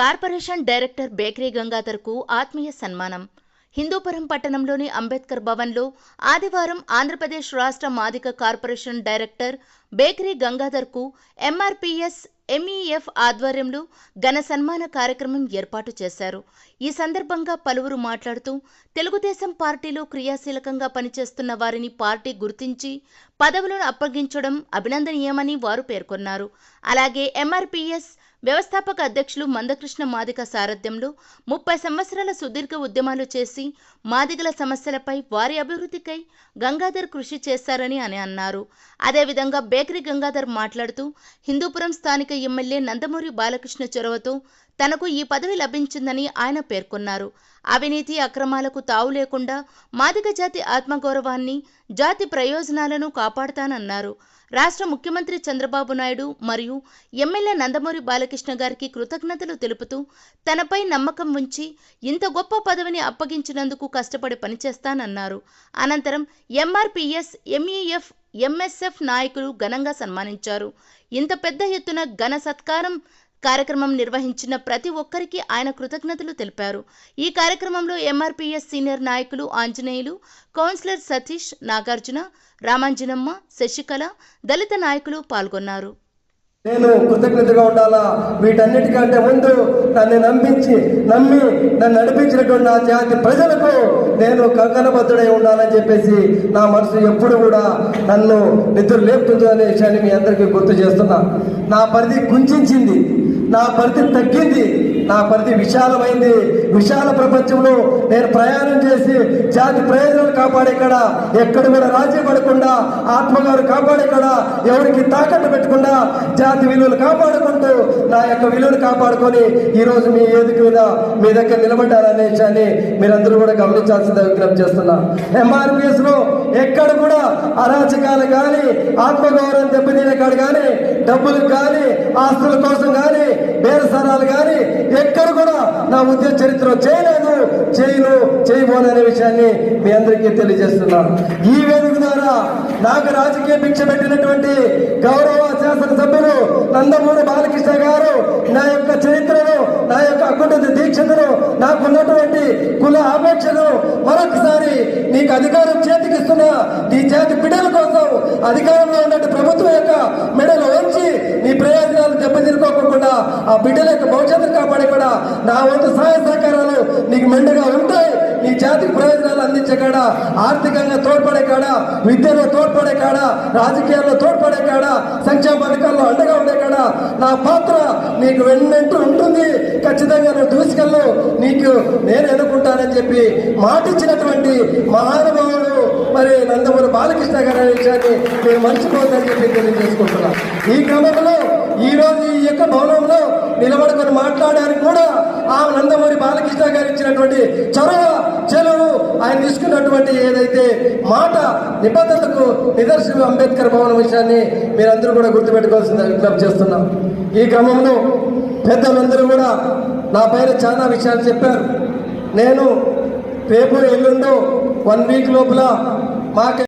Corporation director bakery గంగాధర్కు ఆత్మీయ సన్మానం. హిందూపురం పట్టణంలోని అంబేద్కర్ భవన్లో ఆదివారం ఆంధ్రప్రదేశ్ రాష్ట్ర మాదిక కార్పొరేషన్ డైరెక్టర్ బేకరీ గంగాధర్కు ఎంఆర్పీఎస్ ఎంఈఎఫ్ ఆధ్వర్యంలో ఘన సన్మాన కార్యక్రమం ఏర్పాటు చేశారు. ఈ సందర్భంగా పలువురు మాట్లాడుతూ తెలుగుదేశం పార్టీలో క్రియాశీలకంగా పనిచేస్తున్న వారిని పార్టీ గుర్తించి పదవులను అప్పగించడం అభినందనీయమని వారు పేర్కొన్నారు. అలాగే ఎంఆర్పీఎస్ వ్యవస్థాపక అధ్యక్షులు మందకృష్ణ మాదిక సారథ్యంలో ముప్పై సంవత్సరాల సుదీర్ఘ ఉద్యమాలు చేసి మాదిగల సమస్యలపై వారి అభివృద్ధికై గంగాధర్ కృషి చేశారని అని అన్నారు. అదేవిధంగా బేకరీ గంగాధర్ మాట్లాడుతూ హిందూపురం స్థానిక ఎమ్మెల్యే నందమూరి బాలకృష్ణ చొరవతో తనకు ఈ పదవి లభించిందని ఆయన పేర్కొన్నారు. అవినీతి అక్రమాలకు తావు లేకుండా మాదిక జాతి ఆత్మగౌరవాన్ని జాతి ప్రయోజనాలను కాపాడుతానన్నారు. రాష్ట్ర ముఖ్యమంత్రి చంద్రబాబు నాయుడు మరియు ఎమ్మెల్యే నందమూరి బాలకృష్ణ గారికి కృతజ్ఞతలు తెలుపుతూ తనపై నమ్మకం ఉంచి ఇంత గొప్ప పదవిని అప్పగించినందుకు కష్టపడి పనిచేస్తానన్నారు. అనంతరం ఎంఆర్పిఎస్ ఎంఈఎఫ్ ఎంఎస్ఎఫ్ నాయకులు ఘనంగా సన్మానించారు. ఇంత పెద్ద ఎత్తున ఘన సత్కారం కార్యక్రమం నిర్వహించిన ప్రతి ఒక్కరికి ఆయన కృతజ్ఞతలు తెలిపారు. ఈ కార్యక్రమంలో ఎంఆర్పీఎస్ సీనియర్ నాయకులు ఆంజనేయులు కౌన్సిలర్ సతీష్ నాగార్జున రామాంజనమ్మ శశికళ దళిత నాయకులు పాల్గొన్నారు. నేను కృతజ్ఞతగా ఉండాలా? వీటన్నిటికంటే ముందు నన్ను నమ్మించి నమ్మి నన్ను నడిపించినటువంటి నా జాతి ప్రజలకు నేను కంకణబద్ధుడై ఉండాలని చెప్పేసి నా మనసు ఎప్పుడు కూడా నన్ను నిద్ర లేపుతుంది అనే విషయాన్ని మీ అందరికీ గుర్తు చేస్తున్నా. నా పరిధి కుంచింది నా పరిధి తగ్గింది నా పరిధి విశాలమైంది విశాల ప్రపంచంలో నేను ప్రయాణం చేసి జాతి ప్రయోజనాలు కాపాడే కాడ ఎక్కడ కూడా రాజీ పడకుండా ఆత్మగారు కాపాడే కాడ ఎవరికి తాకట్టు పెట్టకుండా జాతి విలువలు కాపాడుకుంటూ నా యొక్క విలువలు కాపాడుకొని ఈరోజు మీ వేదిక మీద మీ దగ్గర నిలబడ్డారనే విషయాన్ని మీరందరూ కూడా గమనించాల్సిన విజ్ఞప్తి చేస్తున్నా. ఎంఆర్పిఎస్లో ఎక్కడ కూడా అరాచకాలు కానీ ఆత్మగౌరవం దెబ్బతినే కాడు కానీ డబ్బులు కానీ ఆస్తుల కోసం కానీ బేరసారాలు కానీ ఎక్కడ కూడా నా ఉద్యోగ చరిత్ర చేయలేదు చేయను చేయబోననే విషయాన్ని మీ అందరికీ తెలియజేస్తున్నాను. ఈ వేదిక ద్వారా నాకు రాజకీయ భిక్ష పెట్టినటువంటి గౌరవ శాసనసభ్యులు నందమూరి బాలకృష్ణ గారు నా యొక్క చరిత్రను నా యొక్క అకుంఠ దీక్షను నాకున్నటువంటి కుల ఆపేక్షను మరొకసారి నీకు అధికారం చేతికిస్తున్నా నీ జాతి బిడ్డల కోసం అధికారంలో ఉన్న ప్రభుత్వం యొక్క మెడలు వంచి నీ ప్రయోజనాలు కూడా ఆ బిడ్డల యొక్క భవిష్యత్తును కాపాడే కూడా నా వంతు సహాయ సహకారాలు నీకు మెండుగా ఉంటాయి. నీ జాతికి ప్రయోజనాలు అందించే కాడ ఆర్థికంగా తోడ్పడే కాడ విద్యలో తోడ్పడే కాడ రాజకీయాల్లో తోడ్పడే కాడ సంక్షేమ పథకాల్లో అండగా ఉండే కాడ నా పాత్ర నీకు వెన్నంటూ ఉంటుంది. ఖచ్చితంగా నువ్వు దూసుకెళ్ళు. నీకు నేను ఎన్నుకుంటానని చెప్పి మాటిచ్చినటువంటి మహానుభావుడు మరి నందమూరి బాలకృష్ణ గారి విషయాన్ని నేను మర్చిపోవద్దని చెప్పి తెలియజేసుకుంటున్నాను. ఈ క్రమంలో ఈ రోజు ఈ యొక్క భవనంలో నిలబడుకొని మాట్లాడడానికి కూడా ఆ నందమూరి బాలకృష్ణ గారు ఇచ్చినటువంటి చొరవ చెలవు ఆయన తీసుకున్నటువంటి ఏదైతే మాట నిబద్ధతకు నిదర్శనం అంబేద్కర్ భవనం విషయాన్ని మీరందరూ కూడా గుర్తుపెట్టుకోవాల్సిందిగా విజ్ఞప్తి చేస్తున్నాం. ఈ క్రమంలో పెద్దలందరూ కూడా నా పైన చాలా విషయాలు చెప్పారు. నేను రేపు ఎల్లుండో వన్ వీక్ లోపల మాకే